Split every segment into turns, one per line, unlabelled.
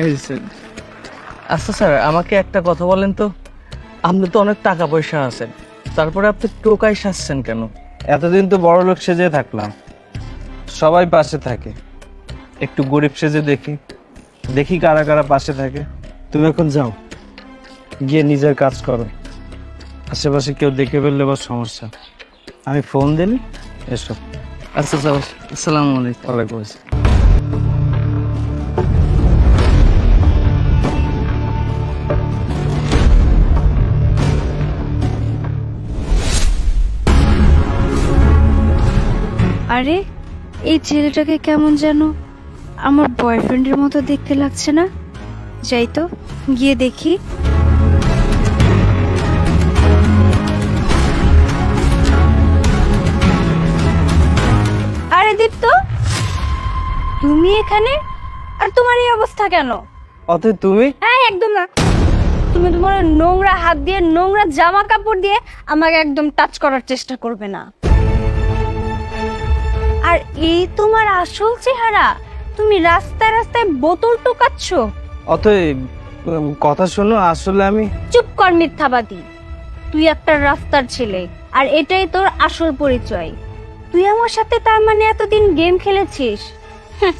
এই স্যার। আচ্ছা স্যার আমাকে একটা কথা বলেন তো। আপনি তো অনেক টাকা পয়সা আছেন। তারপরে আপনি টোকাই সাজছেন কেন?
এতদিন তো বড় লোক সেজে থাকলাম। সবাই পাশে থাকে। একটু গরিব সেজে দেখি। দেখি কারা কারা পাশে থাকে। তুমি এখন যাও। গিয়ে নিজের কাজ করো। আশেপাশে কেউ দেখে ফেললে বা সমস্যা। আমি ফোন দিন এসো।
আচ্ছা স্যার আসসালামু আলাইকুম।
ওয়ালাইকুম আসসালাম।
আরে এই ছেলেটাকে কেমন যেন আমার বয়ফ্রেন্ডের মতো দেখতে লাগছে না? যাই তো গিয়ে দেখি। আরে দীপ্ত তুমি এখানে? আর তোমার এই অবস্থা কেন?
অতএব তুমি?
হ্যাঁ একদম না। তুমি তোমার নোংরা হাত দিয়ে নোংরা জামা কাপড় দিয়ে আমাকে একদম টাচ করার চেষ্টা করবে না। আর এই তোমার আসল চেহারা তুমি রাস্তায় রাস্তায় বোতল টোকাচ্ছ।
অতএব উম, কথা শোনো আসলে আমি
চুপ কর মিথ্যাবাদী। তুই একটা রাস্তার ছেলে আর এটাই তোর আসল পরিচয়। তুই আমার সাথে তার মানে এতদিন গেম খেলেছিস? হুঁ,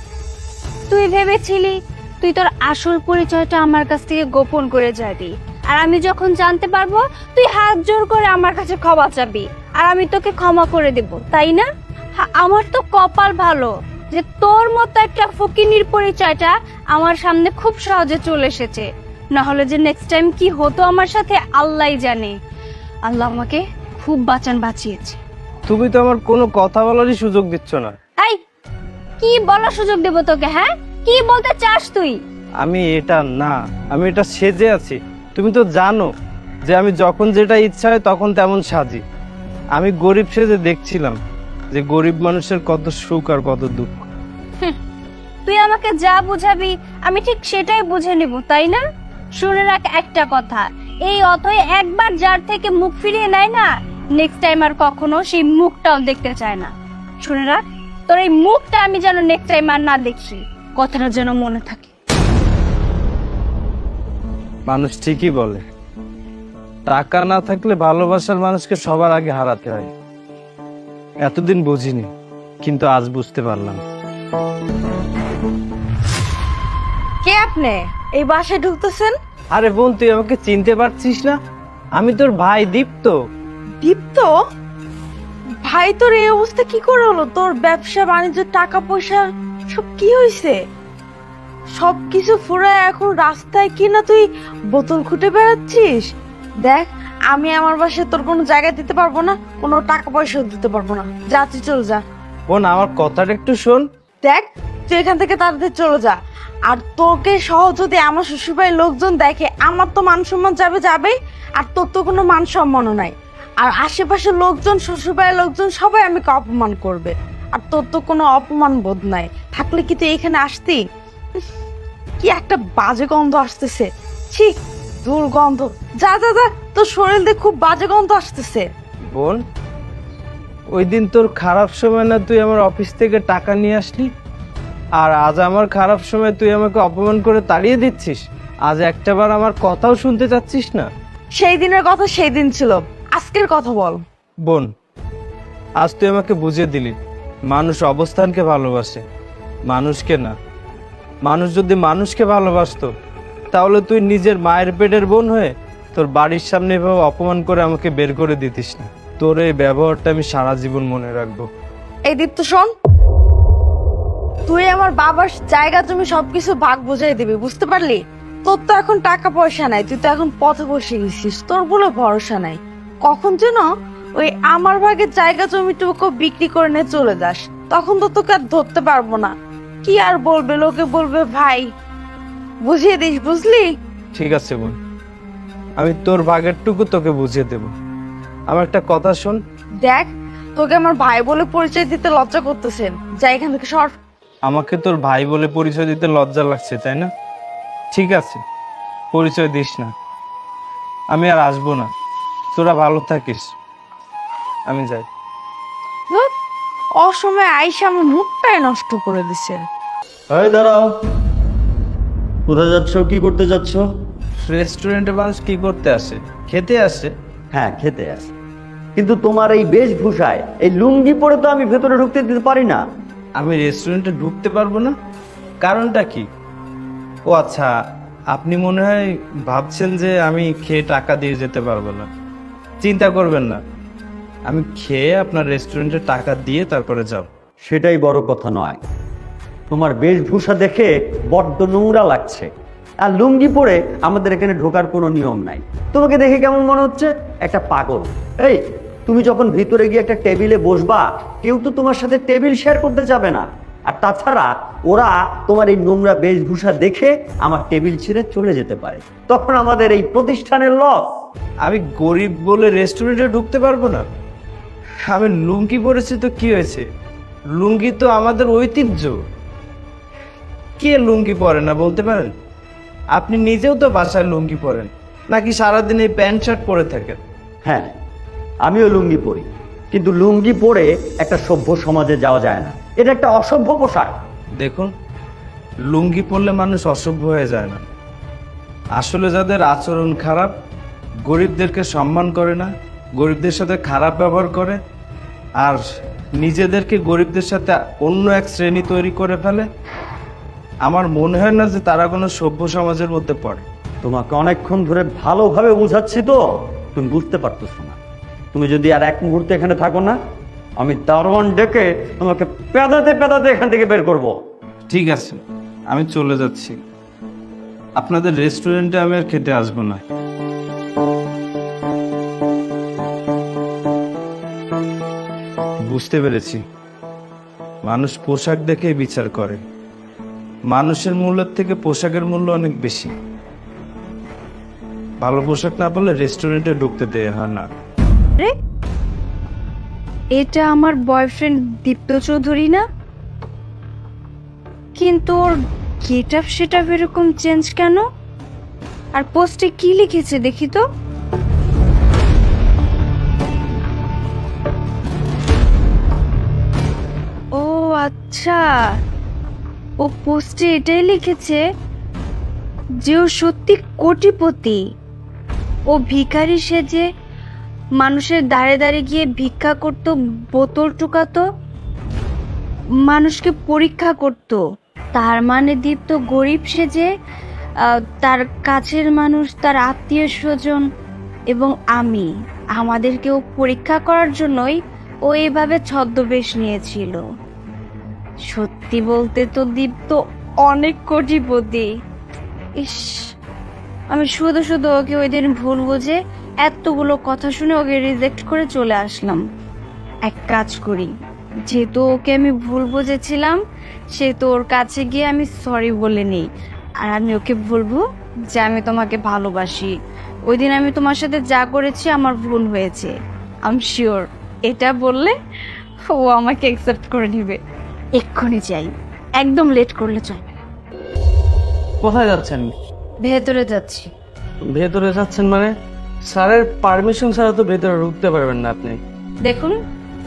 তুই ভেবেছিলি তুই তোর আসল পরিচয়টা আমার কাছ থেকে গোপন করে যাবি। আর আমি যখন জানতে পারব তুই হাত জোর করে আমার কাছে ক্ষমা চাবি। আর আমি তোকে ক্ষমা করে দেব তাই না? আমার তো কপাল ভালো যে তোর মতো একটা ফকিনির পরিচয়টা আমার সামনে খুব সহজে চলে এসেছে। না হলে যে নেক্সট টাইম কি হতো আমার সাথে আল্লাহই জানে। আল্লাহ আমাকে খুব বাঁচান বাঁচিয়েছে।
তুমি তো আমার কোনো কথা বলারই সুযোগ দিচ্ছ না।
এই কি বলার সুযোগ দেব তোকে হ্যাঁ? কি বলতে চাস তুই?
আমি এটা না আমি এটা সেজে আছি। তুমি তো জানো যে আমি যখন যেটা ইচ্ছা হয় তখন তেমন সাজি। আমি গরিব সেজে দেখছিলাম। যে গরিব মানুষের কত সুখ আর কত দুঃখ।
তুই আমাকে যা বুঝাবি আমি ঠিক সেটাই বুঝে নেব তাই না? শুনে রাখ একটা কথা এই অথই একবার যার থেকে মুখ ফিরিয়ে নেয় না নেক্সট টাইম আর কখনো সেই মুখটাও দেখতে চায় না। শুনে রাখ তোর এই মুখটা আমি যেন নেক্সট টাইম আর না দেখি কথাটা যেন মনে থাকে।
মানুষ ঠিকই বলে টাকা না থাকলে ভালোবাসার মানুষকে সবার আগে হারাতে হয়। এতদিন বুঝিনি কিন্তু আজ বুঝতে পারলাম।
কে আপনি? এই বাসায় ঢুকতেছেন?
আরে বোন তুই আমাকে চিনতে পারছিস না? আমি তোর ভাই দীপ্ত।
দীপ্ত? ভাই তোর এই অবস্থা কি করে হলো? তোর ব্যবসা বাণিজ্য টাকা পয়সা সব কি হয়েছে সব কিছু ফুরায় এখন রাস্তায় কি না তুই বোতল খুঁটে বেড়াচ্ছিস? দেখ আমি আমার বাসায় তোর কোনো জায়গা দিতে পারব না কোনো টাকা পয়সাও দিতে পারব না। যা তুই চল যা।
বোন আমার কথাটা একটু শোন।
দেখ তুই এখান থেকে তাড়াতাড়ি চলে যা। আর তোকে সহ যদি আমার শ্বশুরবাড়ির লোকজন দেখে আমার তো মান সম্মান যাবে যাবেই আর তোর তো কোনো মান সম্মানও নাই। আর আশেপাশের লোকজন শ্বশুরবাড়ির লোকজন সবাই আমাকে অপমান করবে। আর তোর তো কোনো অপমান বোধ নাই। থাকলে কি তুই এখানে আসতি? কি একটা বাজে গন্ধ আসতেছে। ঠিক দুর্গন্ধ। যা যা যা তোর শরীর দিয়ে খুব বাজে গন্ধ আসতেছে।
বোন ওই দিন তোর খারাপ সময় না তুই আমার অফিস থেকে টাকা নিয়ে আসলি? আর আজ আমার খারাপ সময় তুই আমাকে অপমান করে তাড়িয়ে দিচ্ছিস? আজ একটাবার আমার কথাও শুনতে চাচ্ছিস না?
সেই দিনের কথা সেই দিন ছিল। আজকের কথা বল।
বোন আজ তুই আমাকে বুঝিয়ে দিলি মানুষ অবস্থানকে ভালোবাসে মানুষকে না। মানুষ যদি মানুষকে ভালোবাসতো তাহলে তুই নিজের মায়ের পেটের বোন হয়ে তোর বাড়ির সামনে এভাবে অপমান করে আমাকে বের করে দিতিস না। তোর এই ব্যবহারটা আমি সারা জীবন মনে রাখব।
এই দীপ্ত, শোন। তুই আমার বাবার জায়গা তুমি সবকিছু ভাগ বুঝাই দিবি, বুঝতে পারলি? তোর তো এখন টাকা পয়সা নাই, তুই তো এখন পথে বসে গেছিস, তোর বলে ভরসা নাই। কখন যেন ওই আমার ভাগের জায়গা জমিটুকু বিক্রি করে নিয়ে চলে যাস, তখন তো তোকে আর ধরতে পারব না। কি আর বলবে, লোকে বলবে, ভাই বুঝিয়ে দিস বুঝলি?
ঠিক আছে বোন। আমি তোর ভাগেরটুকু তোকে বুঝিয়ে দেব। আমার একটা কথা শোন।
দেখ তোকে আমার ভাই বলে পরিচয় দিতে লজ্জা করতেছেন। যা এখান থেকে সর।
আমাকে তোর ভাই বলে পরিচয় দিতে লজ্জা লাগছে তাই না? ঠিক আছে পরিচয় দিস না। আমি আর আসব না। তোরা ভালো থাকিস। আমি যাই।
অসময়ে আইসা আমার মুখটাই নষ্ট করে দিছে।
এই দাঁড়াও। কোথায় যাচ্ছ? কি করতে যাচ্ছ?
রেস্টুরেন্টে মানুষ কি করতে আসে? খেতে আসে?
হ্যাঁ খেতে আসে। কিন্তু তোমার এই বেশভূষায় এই লুঙ্গি পরে তো আমি ভেতরে ঢুকতে দিতে পারি না।
আমি রেস্টুরেন্টে ঢুকতে পারব না? কারণটা কি? ও আচ্ছা আপনি মনে হয় ভাবছেন যে আমি খেয়ে টাকা দিয়ে যেতে পারব না। চিন্তা করবেন না। আমি খেয়ে আপনার রেস্টুরেন্টে টাকা দিয়ে তারপরে যাব।
সেটাই বড় কথা নয়। তোমার বেশভূষা দেখে বড্ড নোংরা লাগছে। আর লুঙ্গি পরে আমাদের এখানে ঢোকার কোনো নিয়ম নাই। তোমাকে দেখে কেমন মনে হচ্ছে? একটা পাগল। এই, তুমি যখন ভিতরে গিয়ে একটা টেবিলে বসবা, কেউ তো তোমার সাথে টেবিল শেয়ার করতে যাবে না। আর তাছাড়া ওরা তোমার এই নোংরা বেশভূষা দেখে আমার টেবিল ছেড়ে চলে যেতে পারে। তখন আমাদের এই প্রতিষ্ঠানের লস
আমি গরিব বলে রেস্টুরেন্টে ঢুকতে পারব না। আমি লুঙ্গি পরেছি তো কি হয়েছে? লুঙ্গি তো আমাদের ঐতিহ্য। কে লুঙ্গি পরে না বলতে পারেন? আপনি নিজেও তো বাসায় লুঙ্গি পরেন নাকি সারাদিন এই প্যান্ট শার্ট পরে থাকেন?
হ্যাঁ আমিও লুঙ্গি পরি কিন্তু লুঙ্গি পরে একটা সভ্য সমাজে যাওয়া যায় না। এটা একটা অসভ্য পোশাক।
দেখুন লুঙ্গি পরলে মানুষ অসভ্য হয়ে যায় না। আসলে যাদের আচরণ খারাপ গরিবদেরকে সম্মান করে না গরিবদের সাথে খারাপ ব্যবহার করে আর নিজেদেরকে গরিবদের সাথে অন্য এক শ্রেণি তৈরি করে ফেলে আমার মনে হয় না যে তারা কোনো সভ্য সমাজের মধ্যে পড়ে।
তোমাকে অনেকক্ষণ ধরে ভালোভাবে বোঝাচ্ছি তো। তুমি বুঝতে পারতেছো না। তুমি যদি আর এক মুহূর্তে এখানে থাকো না আমি দারোয়ান ডেকে তোমাকে পেদাতে পেদাতে এখান থেকে বের করব।
ঠিক আছে আমি চলে যাচ্ছি। আপনাদের রেস্টুরেন্টে আমি আর খেতে আসব না। বুঝতে পেরেছি। মানুষ পোশাক দেখে বিচার করে। মানুষের মূল্যের থেকে পোশাকের মূল্য অনেক বেশি। ভালো পোশাক না পেলে রেস্টুরেন্টে ঢুকতে দেয় হয় না।
রে, এটা আমার বয়ফ্রেন্ড দীপ্ত চৌধুরী না? কিন্তু ওর গেট আপ সেট এরকম চেঞ্জ কেন? আর পোস্টে কি লিখেছে দেখি তো? ও আচ্ছা ও পোস্টে এটাই লিখেছে যে ও সত্যি কোটিপতি। ও ভিখারি সেজে মানুষের দাঁড়ে দাঁড়ে গিয়ে ভিক্ষা করত, বোতল টুকাতো, মানুষকে পরীক্ষা করত। তার মানে দীপ্ত গরিব সেজে তার কাছের মানুষ, তার আত্মীয় স্বজন এবং আমি, আমাদেরকেও পরীক্ষা করার জন্যই ও এভাবে ছদ্মবেশ নিয়েছিল। সত্যি বলতে তো দীপ্ত অনেক কোটিপতি ইস, আমি শুধু শুধু ওকে ওই দিন ভুল বুঝে এতগুলো কথা শুনে ওকে রিজেক্ট করে চলে আসলাম। এক কাজ করি, যেহেতু ওকে আমি ভুল বুঝেছিলাম সে তো ওর কাছে গিয়ে আমি সরি বলে নিই। আর আমি ওকে বলব যে আমি তোমাকে ভালোবাসি। ওই দিন আমি তোমার সাথে যা করেছি আমার ভুল হয়েছে। আম শিওর এটা বললে ও আমাকে অ্যাকসেপ্ট করে নেবে। এক্ষুনি চাই একদম লেট করলে চলবে না।
কোথায় যাচ্ছেন?
ভেতরে যাচ্ছি।
ভেতরে যাচ্ছেন মানে? স্যারের পারমিশন ছাড়া তো ভেতরে ঢুকতে পারবেন না আপনি।
দেখুন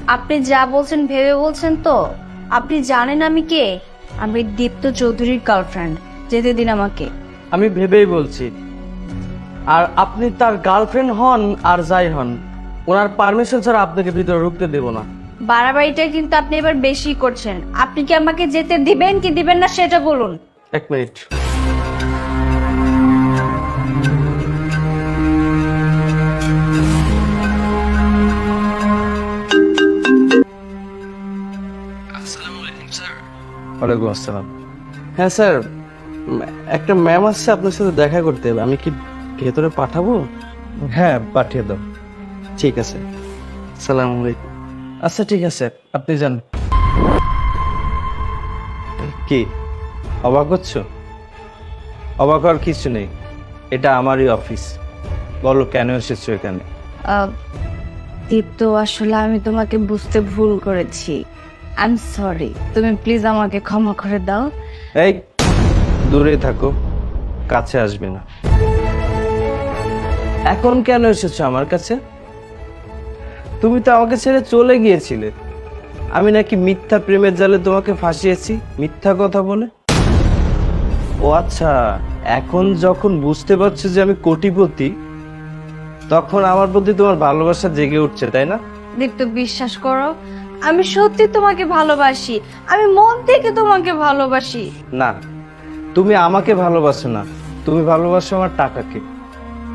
আপনি যা বলছেন ভেবে বলছেন তো। আপনি জানেন আমি কে? আমি দীপ্ত চৌধুরীর গার্লফ্রেন্ড যেতে দিন আমাকে।
আমি ভেবেই বলছি। আর আপনি তার গার্লফ্রেন্ড হন আর যাই হন ওনার পারমিশন ছাড়া আপনাকে ভিতরে ঢুকতে দেবো না।
বাড়াবাড়িটা কিন্তু আপনি এবার বেশি করছেন। আপনি কি আমাকে যেতে দিবেন কি দিবেন না সেটা বলুন।
এক মিনিট।
ওয়ালাইকুম আসসালাম।
হ্যাঁ স্যার একটা ম্যাম আসছে আপনার সাথে দেখা করতে। হবে আমি কি ভেতরে পাঠাবো?
হ্যাঁ পাঠিয়ে দাও।
ঠিক আছে। সালাম আলাইকুম।
আচ্ছা ঠিক আছে আপনি যান। কি অবাক হচ্ছ? অবাক হওয়ার কিছু নেই এটা আমারই অফিস। বলো কেন এসেছ এখানে?
দীপ্ত আসলে আমি তোমাকে বুঝতে ভুল করেছি। আই এম সরি তুমি প্লিজ আমাকে ক্ষমা করে দাও।
এই দূরে থাকো কাছে আসবে না। এখন কেন এসেছ আমার কাছে? তুমি তো আমাকে ছেড়ে চলে গিয়েছিলে। আমি নাকি মিথ্যা প্রেমের জালে তোমাকে ফাঁসিয়েছি মিথ্যা কথা বলে। ও আচ্ছা এখন যখন বুঝতে পারছ যে আমি কোটিপতি তখন আমার প্রতি তোমার ভালোবাসা জেগে উঠছে তাই না?
দীপ্ত বিশ্বাস করো আমি সত্যি তোমাকে ভালোবাসি। আমি মন থেকে তোমাকে ভালোবাসি।
না তুমি আমাকে ভালোবাসো না। তুমি ভালোবাসো আমার টাকাকে।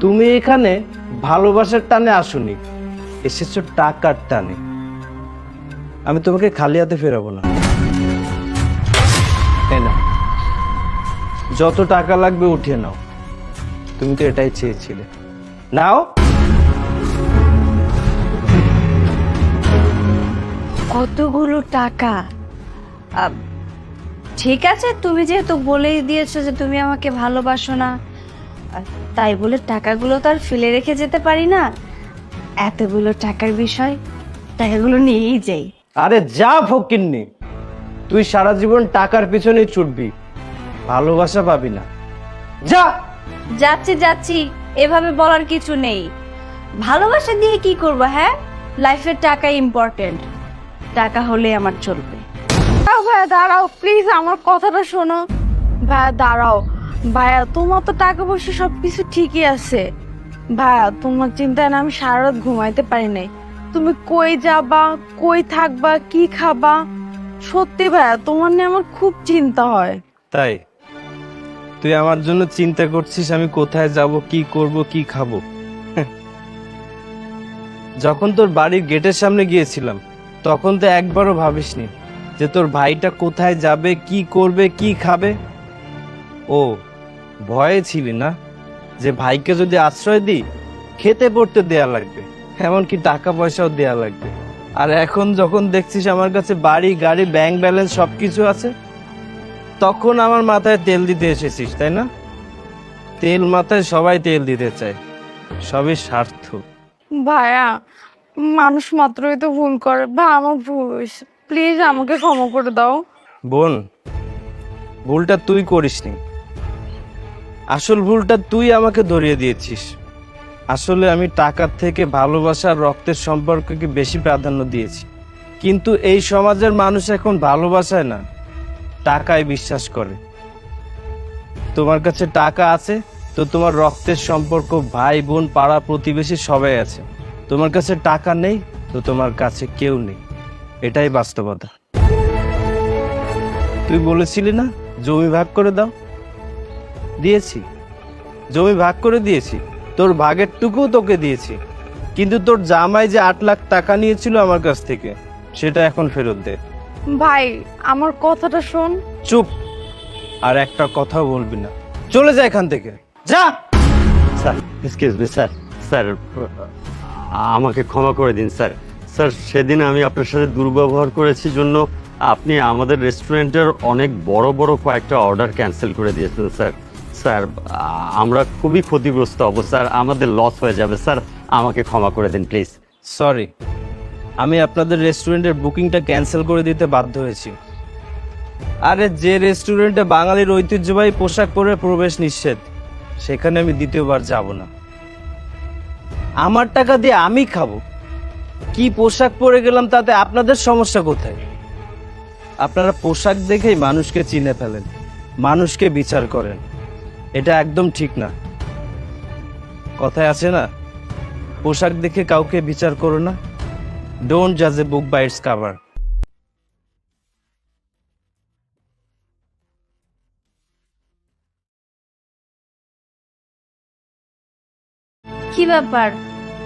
তুমি এখানে ভালোবাসার টানে আসুনি। এসেছ টাকার টানে। আমি তোমাকে খালি হাতে ফেরাবো না। নাও। যত টাকা লাগবে উঠিয়ে নাও। তুমি তো এটাই চেয়েছিলে। নাও।
কতগুলো টাকা? ঠিক আছে, তুমি যেহেতু বলেই দিয়েছ যে তুমি আমাকে ভালোবাসো না তাই বলে টাকাগুলো তো আর ফেলে রেখে যেতে পারি না। এতগুলো টাকার বিষয় টাকাগুলো নিয়েই যাই।
আরে যা ফকিন্নি তুই সারা জীবন টাকার পিছনে ছুটবি ভালোবাসা পাবি না। যা!
যাচ্ছি যাচ্ছি এভাবে বলার কিছু নেই। ভালোবাসা দিয়ে কি করব হ্যাঁ? লাইফের টাকা ইম্পর্টেন্ট টাকা হলে আমার চলবে।
ভাইয়া দাঁড়াও প্লিজ আমার কথাটা শোনো। ভাইয়া দাঁড়াও। ভাইয়া তোমার তো টাকা পয়সা সবকিছু ঠিকই আছে। ভাইয়া তোমার চিন্তায় না আমি সারা রাত ঘুমাইতে পারি নাই। তুমি কই যাবা, কই থাকবা, কি খাবা? সত্যি ভাইয়া তোমার নিয়ে আমার খুব চিন্তা হয়।
তাই? তুই আমার জন্য চিন্তা করছিস আমি কোথায় যাব, কি করব, কি খাব? যখন তোর বাড়ির গেটের সামনে গিয়েছিলাম, তখন তো একবারও ভাবিসনি যে তোর ভাইটা কোথায় যাবে, কি করবে, কি খাবে? ও, ভয়ে ছিলি না? যে ভাইকে যদি আশ্রয় দিই খেতে পড়তে দেয়া লাগবে এমনকি টাকা পয়সাও দেয়া লাগবে। আর এখন যখন দেখছিস আমার কাছে বাড়ি গাড়ি ব্যাংক ব্যালেন্স সবকিছু আছে তখন আমার মাথায় তেল দিতে এসেছিস তাই না? তেল মাথায় সবাই তেল দিতে চায় সবই স্বার্থ।
ভাইয়া মানুষ মাত্রই তো ভুল করে ভাই আমার ভুল প্লিজ আমাকে ক্ষমা করে দাও।
বোন ভুলটা তুই করিসনি। আসল ভুলটা তুই আমাকে ধরিয়ে দিয়েছিস। আসলে আমি টাকার থেকে ভালোবাসা আর রক্তের সম্পর্ককে বেশি প্রাধান্য দিয়েছি। কিন্তু এই সমাজের মানুষ এখন ভালোবাসায় না, টাকায় বিশ্বাস করে। তোমার কাছে টাকা আছে, তো তোমার রক্তের সম্পর্ক ভাই, বোন, পাড়া, প্রতিবেশী সবাই আছে। তোমার কাছে টাকা নেই, তো তোমার কাছে কেউ নেই। এটাই বাস্তবতা। তুই বলেছিলি না, জমি ভাগ করে দাও। দিয়েছি। জমি ভাগ করে দিয়েছি। তোর ভাগের টুকু তোকে দিয়েছি। কিন্তু তোর জামাই যে আট লাখ টাকা নিয়েছিল আমার কাছ থেকে সেটা এখন ফেরত দে।
ভাই আমার কথাটা শোন।
চুপ। আর একটা কথাও বলবি না। চলে যা এখান থেকে। যা!
Sir excuse me sir. Sir আমাকে ক্ষমা করে দিন স্যার। স্যার সেদিন আমি আপনার সাথে দুর্ব্যবহার করেছি জন্য আপনি আমাদের রেস্টুরেন্টের অনেক বড় বড় কয়েকটা অর্ডার ক্যান্সেল করে দিয়েছেন স্যার। স্যার, আমরা খুবই ক্ষতিগ্রস্ত হব। স্যার, আমাদের লস হয়ে যাবে। স্যার, আমাকে ক্ষমা করে দিন প্লিজ
সরি আমি আপনাদের রেস্টুরেন্টের বুকিংটা ক্যান্সেল করে দিতে বাধ্য হয়েছি। আরে, যে রেস্টুরেন্টে বাঙালির ঐতিহ্যবাহী পোশাক পরে প্রবেশ নিষেধ, সেখানে আমি দ্বিতীয়বার যাব না। আমার টাকা দিয়ে আমি খাব? কি পোশাক পরে গেলাম তাতে আপনাদের সমস্যা কোথায়? আপনারা পোশাক দেখেই মানুষকে চিনে ফেলেন, মানুষকে বিচার করেন। এটা একদম ঠিক না। কথায় আছে না পোশাক দেখে কাউকে বিচার করো না। ডোন্ট জাজ a book by its cover
কি ব্যাপার?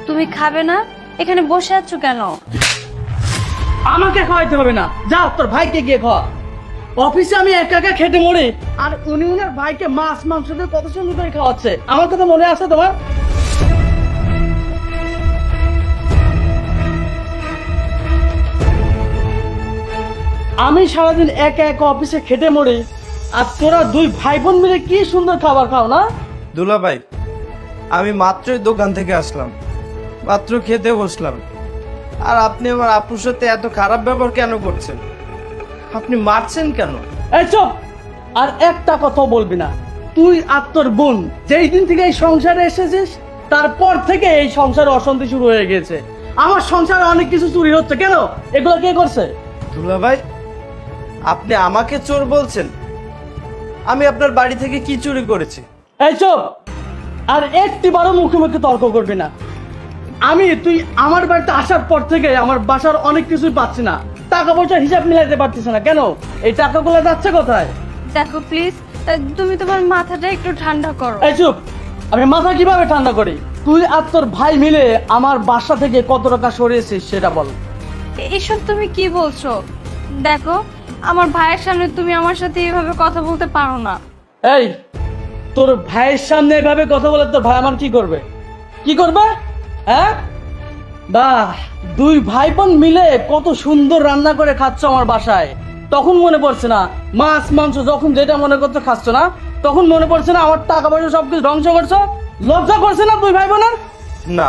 তুমি খাবে না? এখানে বসে আছো কেন?
আমাকে খাওয়াইতে হবে না। যা তোর ভাইকে গিয়ে খাওয়া। অফিসে আমি একা একা খেটে মরি। আর উনি উনার ভাইকে মাছ, মাংস দিয়ে কত সুন্দর করে খাওয়াচ্ছে। আমার কথা মনে আছে তোমার? আমি সারাদিন একা একা অফিসে খেটে মরি। আর তোরা দুই ভাই বোন মিলে কি সুন্দর খাবার খাও না?
দুলা ভাই, আমি মাত্রই দোকান থেকে আসলাম। মাত্র খেতে বসলাম। আর আপনি আমার আপুর সাথে এত খারাপ ব্যবহার কেন করছেন? আপনি মারছেন কেন?
এই চুপ! আর একটা কথা বলবি না। তুই আর তোর বোন যেই দিন থেকে এই সংসারে এসেছিস তারপর থেকে এই সংসারে অশান্তি শুরু হয়ে গেছে আমার সংসারে অনেক কিছু চুরি হচ্ছে কেন? এগুলো কে করছে?
দুলা ভাই আপনি আমাকে চোর বলছেন। আমি আপনার বাড়ি থেকে কি চুরি করেছি?
এই চুপ! আর একটি বারো মুখে মুখে তর্ক করবি না। আমি তুই আমার বাড়িতে আসার পর থেকে আমার বাসার অনেক কিছুই পাচ্ছি না। টাকা পয়সার হিসাব মিলাইতে পারছিস না। কেন? এই টাকাগুলো যাচ্ছে কোথায়?
দেখো প্লিজ তুমি তোমার মাথাটা একটু ঠান্ডা করো।
এই চুপ! আমি মাথা কীভাবে ঠান্ডা করি? তুই আর তোর ভাই মিলে আমার বাসা থেকে কত টাকা সরিয়েছিস সেটা বল।
এসব তুমি কি বলছো? দেখো আমার ভাইয়ের সামনে তুমি আমার সাথে এভাবে কথা বলতে পারো না।
এই তোর ভাইয়ের সামনে এভাবে কথা বলে তোর ভাই আমার কি করবে? কি করবে? হ্যাঁ? বাহ দুই ভাই বোন মিলে কত সুন্দর রান্না করে খাচ্ছ আমার বাসায়। তখন মনে পড়ছে না মাছ মাংস যখন যেটা মনে করছ খাচ্ছ না তখন মনে পড়ছে না আমার টাকা পয়সা সবকিছু ধ্বংস করছ? লজ্জা করছে না দুই ভাই বোনের
না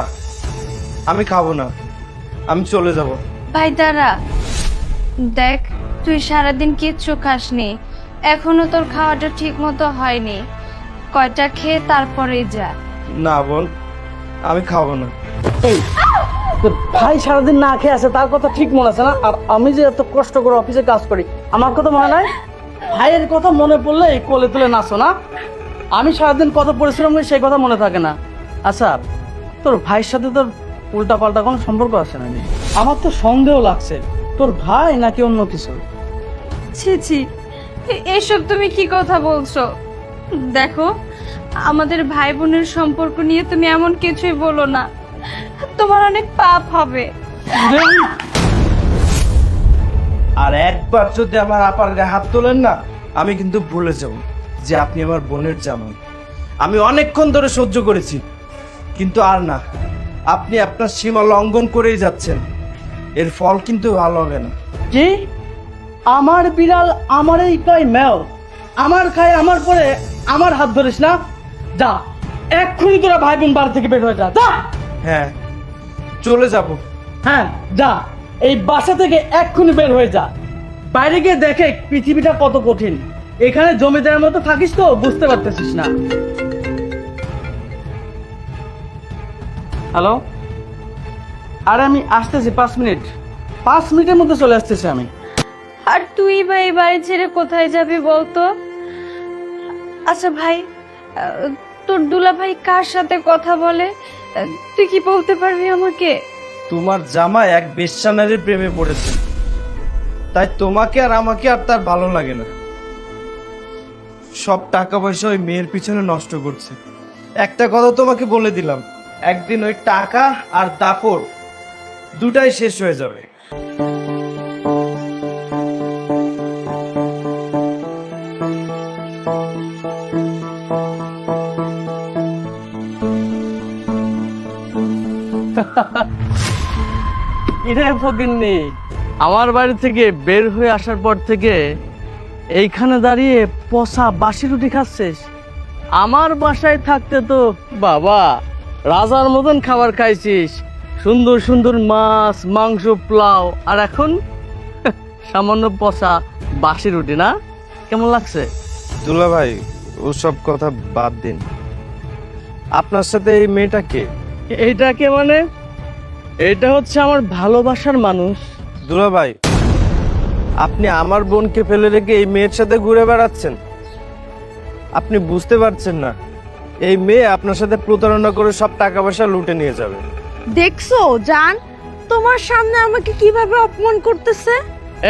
আমি খাব না আমি চলে যাব।
ভাই দাঁড়া। দেখ তুই সারাদিন কিচ্ছু খাসনি এখনও তোর খাওয়াটা ঠিক মতো হয়নি। কয়টা খেয়ে তারপরেই যা।
না বল আমি খাব না।
এই ভাই সারাদিন না খেয়ে আছে, তার কথা ঠিক মনে আছে না? আর আমি যে এত কষ্ট করে অফিসে কাজ করি, আমার কথা মনে নাই? ভাইয়ের কথা মনে পড়লে এই কোলে তুলে নাচো না? আমি সারাদিন কত পরিশ্রম করি, সেই কথা মনে থাকে না। আচ্ছা তোর ভাইয়ের সাথে তোর উল্টা পাল্টা কোনো সম্পর্ক আছে না আমার তো সন্দেহ লাগছে। তোর ভাই নাকি অন্য কিছু?
ছি ছি। এসব তুমি কি কথা বলছো? দেখো, আমাদের ভাই বোনের সম্পর্ক নিয়ে তুমি এমন কিছুই বলো না। তোমার অনেক পাপ হবে।
আর একবার যদি আমার আপার গায়ে হাত তোলেন না আমি কিন্তু ভুলে যাব যে আপনি আমার বোনের জামাই। আমি অনেকক্ষণ ধরে সহ্য করেছি কিন্তু আর না আপনি আপনার সীমা লঙ্ঘন করেই যাচ্ছেন। এর ফল কিন্তু ভালো হবে না।
কি আমার বিড়াল আমারই কয় ম্যাও। আমার খায় আমার পরে আমার হাত ধরিস না? যা এক্ষুনি তোরা ভাই বোন বাড়ি থেকে বের হয়ে যা। যা!
হ্যাঁ চলে যাব।
হ্যাঁ যা। এই বাসা থেকে এক্ষুনি বের হয়ে যা। বাইরে গিয়ে দেখে পৃথিবীটা কত কঠিন। এখানে জমিদারের মতো থাকিস তো বুঝতে পারতেছিস না। হ্যালো? আর আমি আসতেছি পাঁচ মিনিট। পাঁচ মিনিটের মধ্যে চলে আসতেছি আমি।
আর তুই ভাই বাড়ি ছেড়ে কোথায় যাবি বলতো? আচ্ছা ভাই আহ, তোর দুলা ভাই কার সাথে কথা বলে? তুই কি বলতে পারবি আমাকে?
তোমার জামা এক বেশ্যানারের প্রেমে পড়েছে। তাই তোমাকে আর আমাকে আর তার ভালো লাগে না। সব টাকা পয়সা ওই মেয়ের পিছনে নষ্ট করছে। একটা কথা তোমাকে বলে দিলাম, একদিন ওই টাকা আর দাপড় দুটাই শেষ হয়ে যাবে।
ইরে ফকিন্নি আমার বাড়ি থেকে বের হয়ে আসার পর থেকে এইখানে দাঁড়িয়ে পচা বাসি রুটি খাচ্ছিস। আমার বাসায় থাকতে তো বাবা রাজার মতন খাবার খাইছিস। সুন্দর সুন্দর মাছ মাংস পোলাও আর এখন সামান্য পচা বাসি রুটি না? কেমন লাগছে?
দুলা ভাই ওসব কথা বাদ দিন। আপনার সাথে এই মেয়েটা কে?
এইটাকে মানে? এটা হচ্ছে আমার ভালোবাসার মানুষ।
দুলা ভাই আপনি আমার বোনকে ফেলে রেখে এই মেয়ের সাথে ঘুরে বেড়াচ্ছেন? আপনি বুঝতে পারছেন না এই মেয়ে আপনার সাথে প্রতারণা করে সব টাকা পয়সা লুটে নিয়ে যাবে।
দেখছ জান তোমার সামনে আমাকে কীভাবে অপমান করতেছে?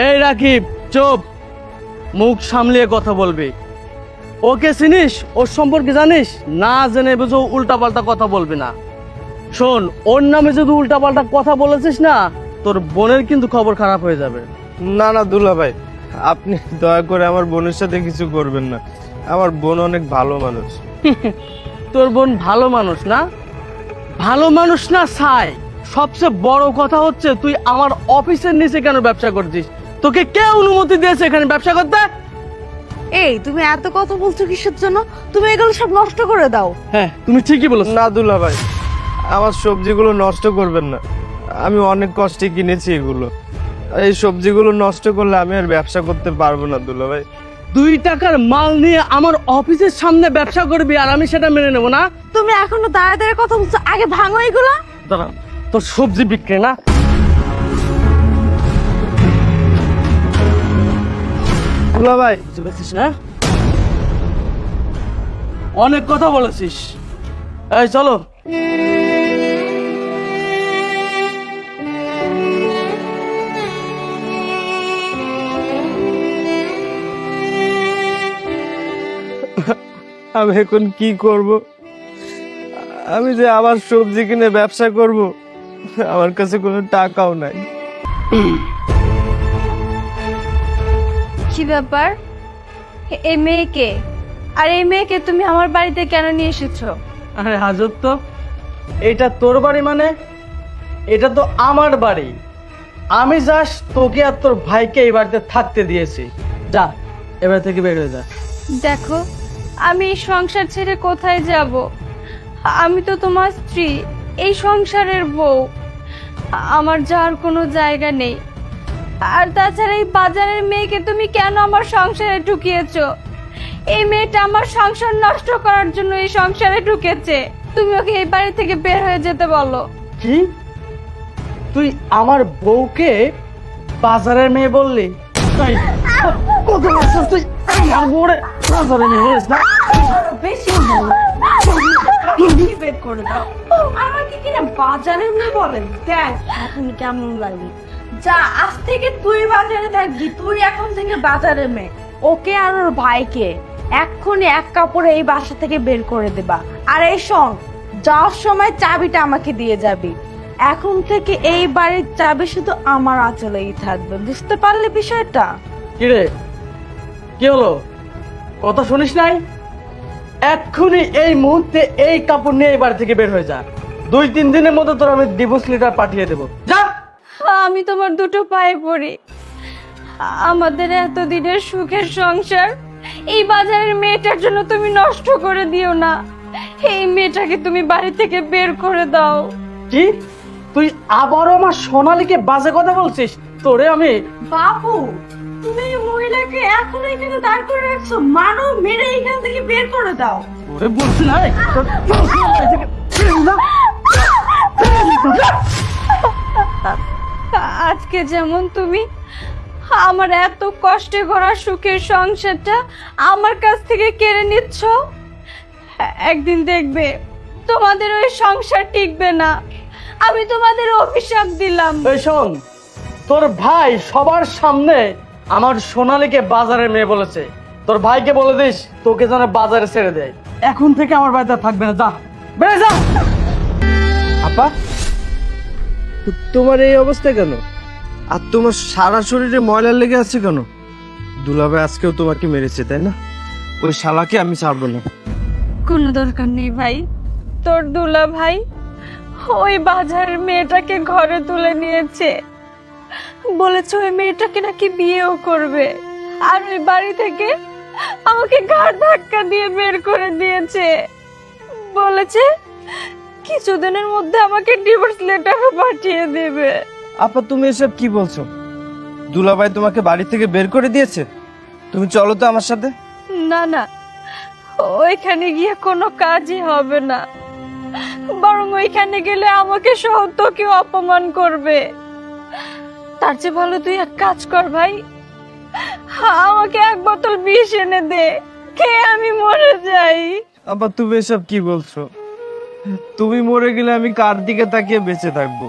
এই রাকিব চুপ। মুখ সামলিয়ে কথা বলবি। ওকে চিনিস? ওর সম্পর্কে জানিস? না জেনে বুঝো উল্টাপাল্টা কথা বলবি না। শোন ওর নামে যদি উল্টাপাল্টা কথা বলেছিস না তোর বোনের কিন্তু খবর খারাপ হয়ে যাবে।
না না দুলা ভাই আপনি দয়া করে আমার বোনের সাথে কিছু করবেন না। আমার বোন অনেক ভালো মানুষ।
তোর বোন ভালো মানুষ না? ভালো মানুষ না সাই সবচেয়ে বড় কথা হচ্ছে তুই আমার অফিসের নিচে কেন ব্যবসা করছিস? তোকে কে অনুমতি দিয়েছে এখানে ব্যবসা করতে?
এই তুমি এত কথা বলছো কিসের জন্য? তুমি এগুলো সব নষ্ট করে দাও।
হ্যাঁ তুমি ঠিকই বলেছ।
না দুলা ভাই আমার সবজিগুলো নষ্ট করবেন না। আমি অনেক কষ্টে কিনেছি এগুলো। এই সবজিগুলো নষ্ট করলে আমি আর ব্যবসা করতে পারব না দুলা ভাই।
দুই টাকার মাল নিয়ে আমার অফিসের সামনে ব্যবসা করবি আর আমি সেটা মেনে নেব না?
তুমি এখনও দাঁড়ায় কথা বলছো? আগে ভাঙো এগুলো।
দাঁড়া তোর সবজি বিক্রি না?
দুলা ভাই।
পারছিস না? অনেক কথা বলেছিস। এই চলো।
আমি এখন কি করব? আমি যে আবার সবজি কিনে ব্যবসা করব আমার কাছে কোনো টাকাও নাই।
কি ব্যাপার? এই মেয়েকে? আর এই মেয়েকে তুমি আমার বাড়িতে কেন নিয়ে এসেছ?
আরে হাজর তো এটা তোর বাড়ি মানে? এটা তো আমার বাড়ি। আমি জাস্ট তোকে আর তোর ভাইকে এই বাড়িতে থাকতে দিয়েছি। যা, এবার থেকে বের হয়ে যা।
দেখো, আমি এই সংসার ছেড়ে কোথায় যাব? আমি তো তোমার স্ত্রী, এই সংসারের বউ। আমার যাওয়ার কোনো জায়গা নেই। আর তাছাড়া এই বাজারের মেয়েকে তুমি কেন আমার সংসারে ঢুকিয়েছো? এই মেয়েটা আমার সংসার নষ্ট করার জন্য এই সংসারে ঢুকেছে। তুমি ওকে এই বাড়ি থেকে বের হয়ে যেতে বলো।
কি? তুই আমার বউকে বাজারের মেয়ে বললি? তাই? কত বছর তুই আমার বউরে বাজারের মেয়ে বলিস না?
বেশি বের করে দাও? আমাকে কিনা বাজারে নিয়ে বলেন? দেখ এখন কেমন লাগে যা আজ থেকে তুই বাজারে থাকবি তুই এখন থেকে বাজারে মেয়ে। ওকে আর ওর ভাইকে। এক্ষুনি এক কাপড়ে এই বাসা থেকে বের করে দেবা। আর এই শোন যাওয়ার সময় চাবিটা আমাকে দিয়ে যাবি। এখন থেকে এই বাড়ির চাবি শুধু আমার আঁচলেই থাকবে। বুঝতে পারলে বিষয়টা?
কিরে কি হলো? কথা শুনিস নাই? এক্ষুনি এই মুহূর্তে এই কাপড় নিয়ে এই বাড়ি থেকে বের হয়ে যা। দুই তিন দিনের মধ্যে তোর আমি ডিভোর্স লেটার পাঠিয়ে দেবো। যা!
আমি তোমার দুটো পায়ে পড়ি। আমাদের এতদিনের সুখের সংসার এই বাজারের মেয়েটার জন্য তুমি নষ্ট করে দিও না। এই মেয়েটাকে তুমি বাড়ি থেকে বের করে দাও।
কি? তুই আবারও আমার সোনালীকে বাজে কথা বলছিস? তোরে আমি
বাবু তুমি এই মহিলাকে এখন এখানে দাঁড় করে রাখছো। মানো মেরে এখান থেকে বের করে দাও।
ওরে বলছি না এই, তোর- তোর
আজকে যেমন তুমি আমার এত কষ্টে করা সুখের সংসারটা আমার কাছ থেকে কেড়ে নিচ্ছ? একদিন দেখবে তোমাদের ওই সংসার টিকবে না। আমি তোমাদের অভিশাপ দিলাম।
এই শোন তোর ভাই সবার সামনে আমার সোনালীকে বাজারে মেয়ে বলেছে। তোর ভাইকে বলে দিস তোকে যেন বাজারে ছেড়ে দেয়। এখন থেকে আমার বাড়িতে থাকবে না যা। বেড়ে যা!
আপা তোমার এই অবস্থা কেন? আর তোমার সারা শরীরে ময়লা লেগে আছে কেন? দুলাভাই আজকেও তোমাকে মেরেছে, তাই না? ওই শালাকে আমি ছাড়বো না।
কোনো দরকার নেই ভাই। তোর দুলা ভাই ওই বাজারের মেয়েটাকে ঘরে তুলে নিয়েছে। বলেছে ওই মেয়েটাকে নাকি বিয়েও করবে। আর ওই বাড়ি থেকে আমাকে ঘাড় ধাক্কা দিয়ে বের করে দিয়েছে। বলেছে কিছুদিনের মধ্যে আমাকে ডিভোর্স লেটারও পাঠিয়ে দেবে।
আপা তুমি এসব কি বলছো? দুলাভাই তোমাকে বাড়ি থেকে বের করে দিয়েছে? তুমি চলো তো আমার সাথে।
না না ওইখানে গিয়ে কোনো কাজই হবে না। বরং ওইখানে গেলে আমাকে সহ তোকেও অপমান করবে। তার চেয়ে ভালো তুই এক কাজ কর ভাই। আমাকে এক বোতল বিষ এনে দে খেয়ে আমি মরে যাই।
আপা তুমি এসব কি বলছো? তুমি মরে গেলে আমি কার দিকে তাকিয়ে বেঁচে থাকব?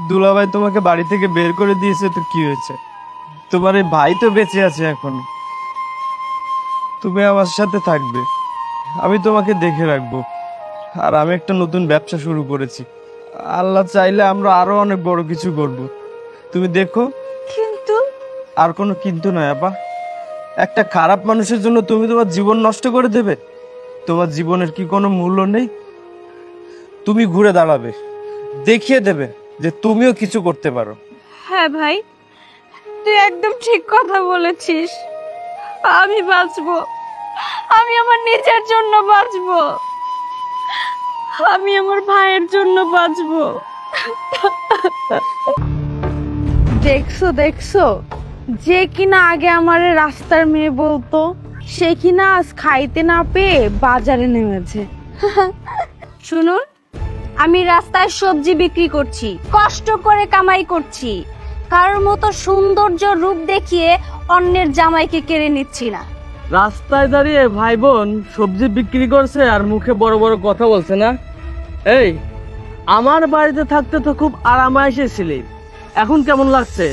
দুলাভাই তোমাকে বাড়ি থেকে বের করে দিয়েছে তো কি হয়েছে? তোমার এই ভাই তো বেঁচে আছে এখন। তুমি আমার সাথে থাকবে। আমি তোমাকে দেখে রাখব। আর আমি একটা নতুন ব্যবসা শুরু করেছি। আল্লাহ চাইলে আমরা আরও অনেক বড় কিছু করব। তুমি দেখো।
কিন্তু?
আর কোনো কিন্তু নয় আপা। একটা খারাপ মানুষের জন্য তুমি তোমার জীবন নষ্ট করে দেবে। তোমার জীবনের কি কোনো মূল্য নেই? তুমি ঘুরে দাঁড়াবে। দেখিয়ে দেবে। যে তুমিও কিছু করতে পারো।
হ্যাঁ ভাই, তুই একদম ঠিক কথা বলেছিস। আমি বাঁচবো। আমি আমার নিজের জন্য বাঁচবো। আমি আমার ভাইয়ের জন্য বাঁচবো।
দেখছ দেখছ? যে কিনা আগে আমার রাস্তার মেয়ে বলতো, সে কিনা আজ খাইতে না পেয়ে বাজারে নেমেছে।
শুনুন আমি রাস্তায় সবজি বিক্রি করছি, কষ্ট করে কামাই করছি। কারোর মতো সৌন্দর্য রূপ দেখিয়ে অন্যের জামাইকে কেড়ে নিচ্ছি না।
রাস্তায় দাঁড়িয়ে ভাই বোন সবজি বিক্রি করছে আর মুখে বড় বড় কথা বলছে না? এই, আমার বাড়িতে থাকতে তো খুব আরামায়েশে ছিলি। এখন কেমন লাগছে?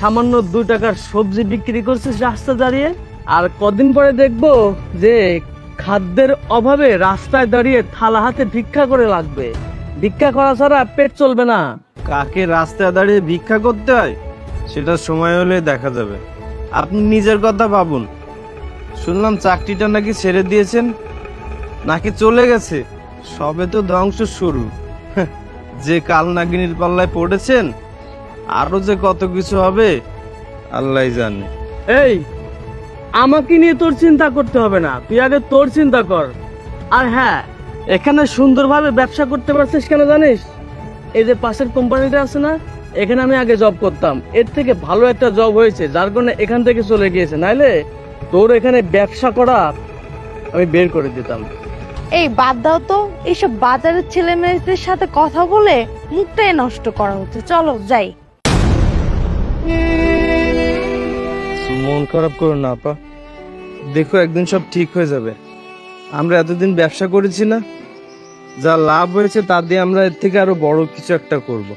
সামান্য দু টাকার সবজি বিক্রি করছিস রাস্তা দাঁড়িয়ে? আর কদিন পরে দেখব যে খাদ্যের অভাবে রাস্তায় দাঁড়িয়ে থালা হাতে ভিক্ষা করে লাগবে। ভিক্ষা করা ছাড়া পেট চলবে না।
কাকে রাস্তায় দাঁড়িয়ে ভিক্ষা করতে হয় সেটা সময় হলে দেখা যাবে। আপনি নিজের কথা ভাবুন। শুনলাম চাকরিটা নাকি ছেড়ে দিয়েছেন নাকি চলে গেছে। সবে তো ধ্বংস শুরু। হ্যাঁ, যে কাল নাগিনীর পাল্লায় পড়েছেন আরও যে কত কিছু হবে আল্লাহ জানে।
এই আমাকে নিয়ে তোর চিন্তা করতে হবে না। তুই আগে তোর চিন্তা কর। আর হ্যাঁ এখানে সুন্দরভাবে ব্যবসা করতে পারছিস কেন জানিস? এই যে পাশের কোম্পানিটা আছে না এখানে আমি আগে জব করতাম। এর থেকে ভালো একটা জব হয়েছে যার কারণে এখান থেকে চলে গিয়েছে। নাইলে তোর এখানে ব্যবসা করা আমি বের করে দিতাম।
এই বাদ দাও তো এইসব বাজারের ছেলে মেয়েদের সাথে কথা বলে মুখটাই নষ্ট করা হচ্ছে। চলো যাই।
মন খারাপ করো না আপা। দেখো একদিন সব ঠিক হয়ে যাবে। আমরা এতদিন ব্যবসা করেছি না। যা লাভ হয়েছে তা দিয়ে আমরা এর থেকে আরও বড় কিছু একটা করব।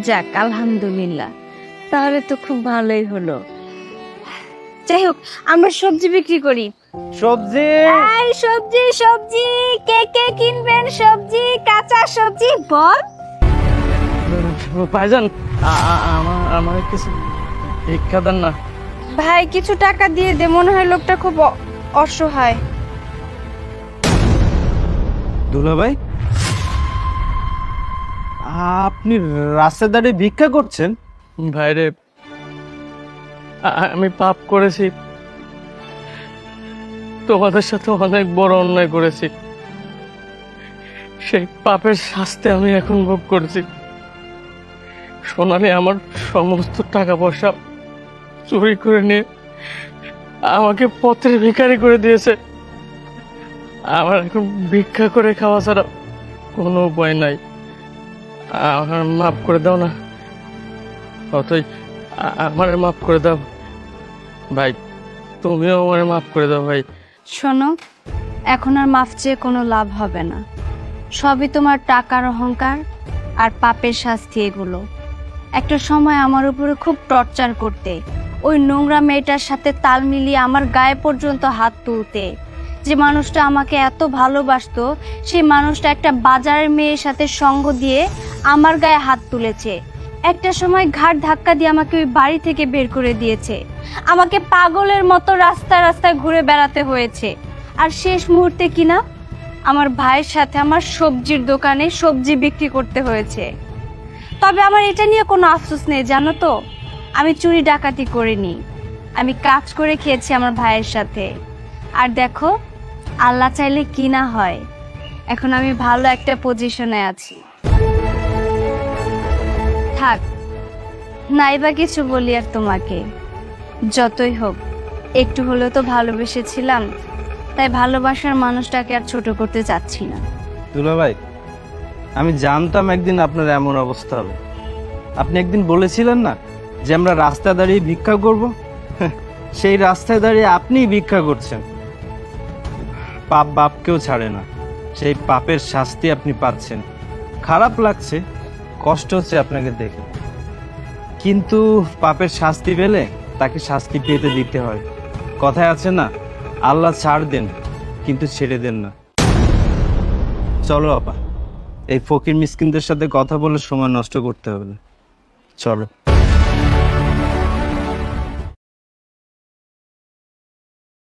যাক আলহামদুলিল্লাহ। তাহলে তো খুব ভালোই হলো। যাই হোক আমরা সবজি বিক্রি করি।
সবজি?
এই সবজি সবজি! কে কে কিনবেন সবজি? কাঁচা সবজি? বল।
ভাইজান আ- আ- আমার আমার কিছু শিক্ষা দেন না।
ভাই কিছু টাকা দিয়ে দে মনে হয় লোকটা খুব অসহায়।
দুলা ভাই। আপনি রাস্তায় দাঁড়িয়ে ভিক্ষা করছেন?
ভাইরে আমি পাপ করেছি। তোমাদের সাথে অনেক বড় অন্যায় করেছি। সেই পাপের শাস্তি আমি এখন ভোগ করছি। সোনালি আমার সমস্ত টাকা পয়সা চুরি করে নিয়ে আমাকে পথের ভিখারি করে দিয়েছে। আমার এখন ভিক্ষা করে খাওয়া ছাড়া কোনো উপায় নাই। আমার মাফ করে দাও না। অতই আমার মাফ করে দাও। ভাই, তুমিও আমার মাফ করে দাও ভাই।
শোনো, এখন আর মাফ চেয়ে কোনো লাভ হবে না। সবই তোমার টাকার অহংকার আর পাপের শাস্তি এগুলো। একটা সময় আমার উপরে খুব টর্চার করতে। ওই নোংরা মেয়েটার সাথে তাল মিলিয়ে আমার গায়ে পর্যন্ত হাত তুলতে। যে মানুষটা আমাকে এত ভালোবাসতো, সেই মানুষটা একটা বাজারের মেয়ের সাথে সঙ্গ দিয়ে আমার গায়ে হাত তুলেছে। একটা সময় ঘাট ধাক্কা দিয়ে আমাকে ওই বাড়ি থেকে বের করে দিয়েছে। আমাকে পাগলের মতো রাস্তায় রাস্তায় ঘুরে বেড়াতে হয়েছে। আর শেষ মুহূর্তে কিনা আমার ভাইয়ের সাথে আমার সবজির দোকানে সবজি বিক্রি করতে হয়েছে। তবে আমার এটা নিয়ে কোনো আফসোস নেই, জানো তো? আমি চুরি ডাকাতি করিনি। আমি কাজ করে খেয়েছি আমার ভাইয়ের সাথে। আর দেখো আল্লাহ চাইলে কি না হয়। এখন আমি ভালো একটা পজিশনে আছি। থাক, নাইবা কিছু বলি আর তোমাকে। যতই হোক, একটু হলেও তো ভালোবেসেছিলাম, তাই ভালোবাসার মানুষটাকে আর ছোট করতে চাচ্ছি না।
দুলা ভাই আমি জানতাম একদিন আপনার এমন অবস্থা হবে। আপনি একদিন বলেছিলেন না যে আমরা রাস্তায় দাঁড়িয়ে ভিক্ষা করব? সেই রাস্তায় দাঁড়িয়ে আপনিই ভিক্ষা করছেন। পাপ বাপকেও ছাড়ে না। সেই পাপের শাস্তি আপনি পাচ্ছেন। খারাপ লাগছে, কষ্ট হচ্ছে আপনাকে দেখে। কিন্তু পাপের শাস্তি পেলে তাকে শাস্তি পেতে দিতে হয়। কথায় আছে না, আল্লাহ ছাড় দেন, কিন্তু ছেড়ে দেন না। চলো আপা, এই ফকির মিসকিনদের সাথে কথা বলে সময় নষ্ট করতে হবে। না চলো।